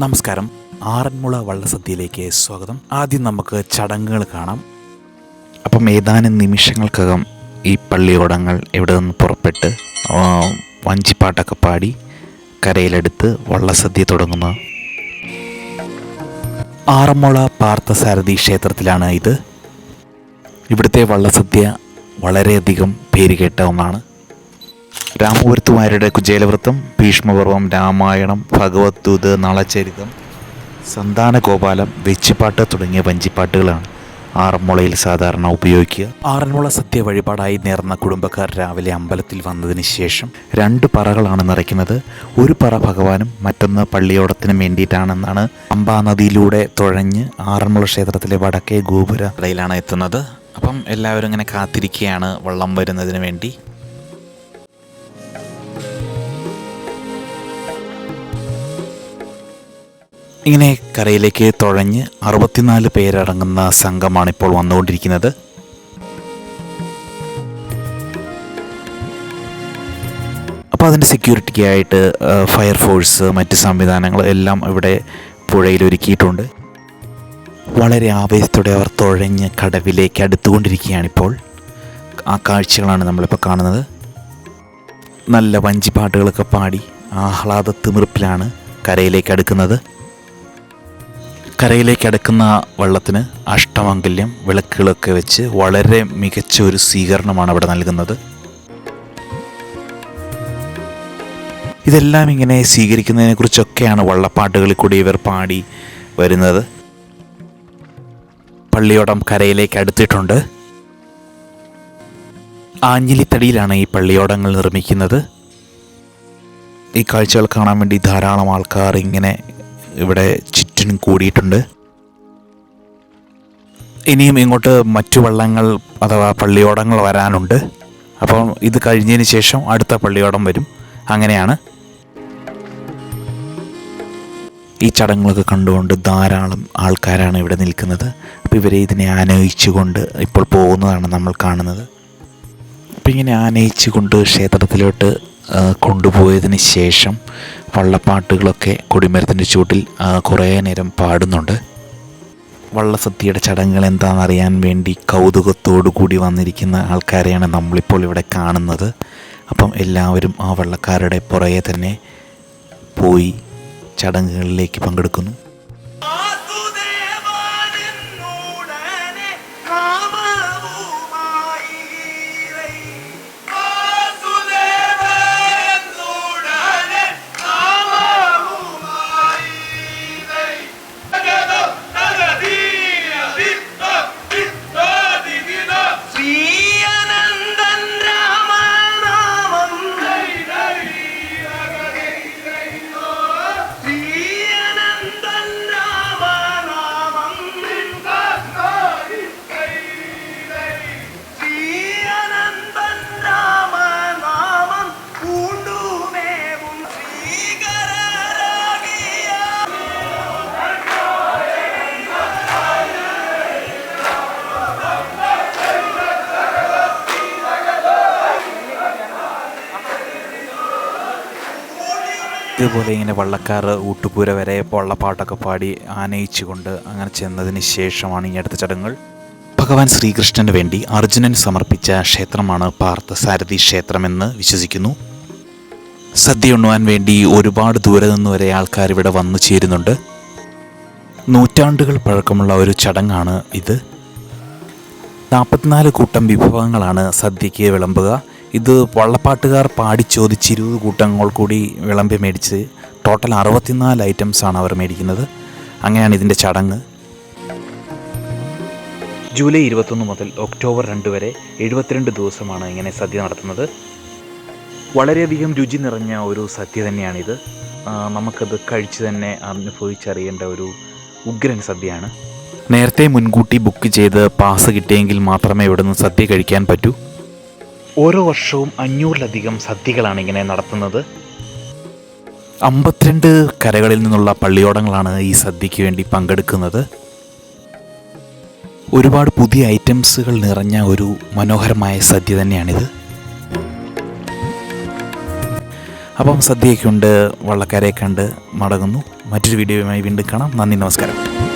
നമസ്കാരം. ആറന്മുള വള്ളസദ്യയിലേക്ക് സ്വാഗതം. ആദ്യം നമുക്ക് ചടങ്ങുകൾ കാണാം. അപ്പം ഏതാനും നിമിഷങ്ങൾക്കകം ഈ പള്ളിയോടങ്ങൾ ഇവിടെ നിന്ന് പുറപ്പെട്ട് വഞ്ചിപ്പാട്ടൊക്കെ പാടി കരയിലെടുത്ത് വള്ളസദ്യ തുടങ്ങുന്ന. ആറന്മുള പാർത്ഥസാരഥി ക്ഷേത്രത്തിലാണ് ഇത്. ഇവിടുത്തെ വള്ളസദ്യ വളരെയധികം പേരുകേട്ട ഒന്നാണ്. രാമപുരത്തുമാരുടെ കുചേലവൃത്തം ഭീഷ്മപർവം രാമായണം ഭഗവത്ദൂത് നളചരിതം സന്താനഗോപാലം വെച്ചിപ്പാട്ട് തുടങ്ങിയ വഞ്ചിപ്പാട്ടുകളാണ് ആറന്മുളയിൽ സാധാരണ ഉപയോഗിക്കുക. ആറന്മുള സദ്യ വഴിപാടായി നേർന്ന കുടുംബക്കാർ രാവിലെ അമ്പലത്തിൽ വന്നതിന് ശേഷം രണ്ട് പറകളാണ് നിറയ്ക്കുന്നത്. ഒരു പറ ഭഗവാനും മറ്റൊന്ന് പള്ളിയോടത്തിനും വേണ്ടിയിട്ടാണെന്നാണ് അമ്പാ നദിയിലൂടെ തുഴഞ്ഞ് ആറന്മുള ക്ഷേത്രത്തിലെ വടക്കേ ഗോപുരയിലാണ് എത്തുന്നത്. അപ്പം എല്ലാവരും ഇങ്ങനെ കാത്തിരിക്കുകയാണ് വള്ളം വരുന്നതിന് വേണ്ടി. ഇങ്ങനെ കരയിലേക്ക് തുഴഞ്ഞ് അറുപത്തിനാല് പേരടങ്ങുന്ന സംഘമാണ് ഇപ്പോൾ വന്നുകൊണ്ടിരിക്കുന്നത്. അപ്പോൾ അതിന്റെ സെക്യൂരിറ്റിക്കായിട്ട് ഫയർഫോഴ്സ് മറ്റ് സംവിധാനങ്ങൾ എല്ലാം ഇവിടെ പുഴയിൽ ഒരുക്കിയിട്ടുണ്ട് വളരെ ആവേശത്തോടെ അവർ തുഴഞ്ഞ് കടവിലേക്ക് അടുത്തുകൊണ്ടിരിക്കുകയാണിപ്പോൾ. ആ കാഴ്ചകളാണ് നമ്മളിപ്പോൾ കാണുന്നത്. നല്ല വഞ്ചിപ്പാട്ടുകളൊക്കെ പാടി ആഹ്ലാദ തിമിർപ്പിലാണ് കരയിലേക്ക് അടുക്കുന്നത്. കരയിലേക്ക് അടുക്കുന്ന വള്ളത്തിന് അഷ്ടമംഗല്യം വിളക്കുകളൊക്കെ വെച്ച് വളരെ മികച്ച ഒരു സ്വീകരണമാണ് അവിടെ നൽകുന്നത്. ഇതെല്ലാം ഇങ്ങനെ സ്വീകരിക്കുന്നതിനെ കുറിച്ചൊക്കെയാണ് വള്ളപ്പാട്ടുകളിൽ കൂടി ഇവർ പാടി വരുന്നത്. പള്ളിയോടം കരയിലേക്ക് അടുത്തിട്ടുണ്ട്. ആഞ്ഞിലിത്തടിയിലാണ് ഈ പള്ളിയോടങ്ങൾ നിർമ്മിക്കുന്നത്. ഈ കാഴ്ചകൾ കാണാൻ വേണ്ടി ധാരാളം ആൾക്കാർ ഇങ്ങനെ ഇവിടെ ചുറ്റിനും കൂടിയിട്ടുണ്ട്. ഇനിയും ഇങ്ങോട്ട് മറ്റു വള്ളങ്ങൾ അഥവാ പള്ളിയോടങ്ങൾ വരാനുണ്ട്. അപ്പം ഇത് കഴിഞ്ഞതിന് ശേഷം അടുത്ത പള്ളിയോടം വരും. അങ്ങനെയാണ് ഈ ചടങ്ങുകളൊക്കെ കണ്ടുകൊണ്ട് ധാരാളം ആൾക്കാരാണ് ഇവിടെ നിൽക്കുന്നത്. അപ്പോൾ ഇവരെ ഇതിനെ ആനയിച്ചുകൊണ്ട് ഇപ്പോൾ പോകുന്നതാണ് നമ്മൾ കാണുന്നത്. അപ്പം ഇങ്ങനെ ആനയിച്ചുകൊണ്ട് ക്ഷേത്രത്തിലോട്ട് കൊണ്ടുപോയതിന് ശേഷം വള്ളപ്പാട്ടുകളൊക്കെ കൊടിമരത്തിന്റെ ചൂട്ടിൽ ആ, കുറേ നേരം പാടുന്നുണ്ട്. വള്ളസദ്യയുടെ ചടങ്ങുകൾ എന്താണെന്ന് അറിയാൻ വേണ്ടി കൗതുകത്തോടു കൂടി വന്നിരിക്കുന്ന ആൾക്കാരെയാണ് നമ്മളിപ്പോൾ ഇവിടെ കാണുന്നത്. അപ്പം എല്ലാവരും ആ വള്ളക്കാരുടെ പുറകെ തന്നെ പോയി ചടങ്ങുകളിലേക്ക് പങ്കെടുക്കുന്നു. ഇതുപോലെ ഇങ്ങനെ വള്ളക്കാർ ഊട്ടുപൂര വരെ വള്ളപ്പാട്ടൊക്കെ പാടി ആനയിച്ചുകൊണ്ട് അങ്ങനെ ചെന്നതിന് ശേഷമാണ് ഈ അടുത്ത ചടങ്ങുകൾ. ഭഗവാൻ ശ്രീകൃഷ്ണന് വേണ്ടി അർജുനൻ സമർപ്പിച്ച ക്ഷേത്രമാണ് പാർത്ഥസാരഥി ക്ഷേത്രമെന്ന് വിശ്വസിക്കുന്നു. സദ്യ ഉണ്ണുവാൻ വേണ്ടി ഒരുപാട് ദൂരെ നിന്ന് വരെ ആൾക്കാർ ഇവിടെ വന്നു ചേരുന്നുണ്ട്. നൂറ്റാണ്ടുകൾ പഴക്കമുള്ള ഒരു ചടങ്ങാണ് ഇത്. നാൽപ്പത്തിനാല് കൂട്ടം വിഭവങ്ങളാണ് സദ്യയ്ക്ക് വിളമ്പുക. ഇത് വള്ളപ്പാട്ടുകാർ പാടി ചോദിച്ച് ഇരുപത് കൂട്ടങ്ങൾ കൂടി വിളമ്പി മേടിച്ച് ടോട്ടൽ അറുപത്തിനാല് ഐറ്റംസ് ആണ് അവർ മേടിക്കുന്നത്. അങ്ങനെയാണ് ഇതിന്റെ ചടങ്ങ്. ജൂലൈ ഇരുപത്തൊന്ന് മുതൽ ഒക്ടോബർ രണ്ട് വരെ എഴുപത്തിരണ്ട് ദിവസമാണ് ഇങ്ങനെ സദ്യ നടത്തുന്നത്. വളരെയധികം രുചി നിറഞ്ഞ ഒരു സദ്യ തന്നെയാണിത്. നമുക്കത് കഴിച്ച് തന്നെ അനുഭവിച്ചറിയേണ്ട ഒരു ഉഗ്രൻ സദ്യയാണ്. നേരത്തെ മുൻകൂട്ടി ബുക്ക് ചെയ്ത് പാസ് കിട്ടിയെങ്കിൽ മാത്രമേ ഇവിടുന്ന് സദ്യ കഴിക്കാൻ പറ്റൂ. ഓരോ വർഷവും അഞ്ഞൂറിലധികം സദ്യകളാണ് ഇങ്ങനെ നടത്തുന്നത്. അമ്പത്തിരണ്ട് കരകളിൽ നിന്നുള്ള പള്ളിയോടങ്ങളാണ് ഈ സദ്യയ്ക്ക് വേണ്ടി പങ്കെടുക്കുന്നത്. ഒരുപാട് പുതിയ ഐറ്റംസുകൾ നിറഞ്ഞ ഒരു മനോഹരമായ സദ്യ തന്നെയാണിത്. അപ്പം സദ്യയൊക്കെ ഉണ്ട് വള്ളക്കാരെ കണ്ട് മടങ്ങുന്നു. മറ്റൊരു വീഡിയോയുമായി വീണ്ടും കാണാം. നന്ദി നമസ്കാരം.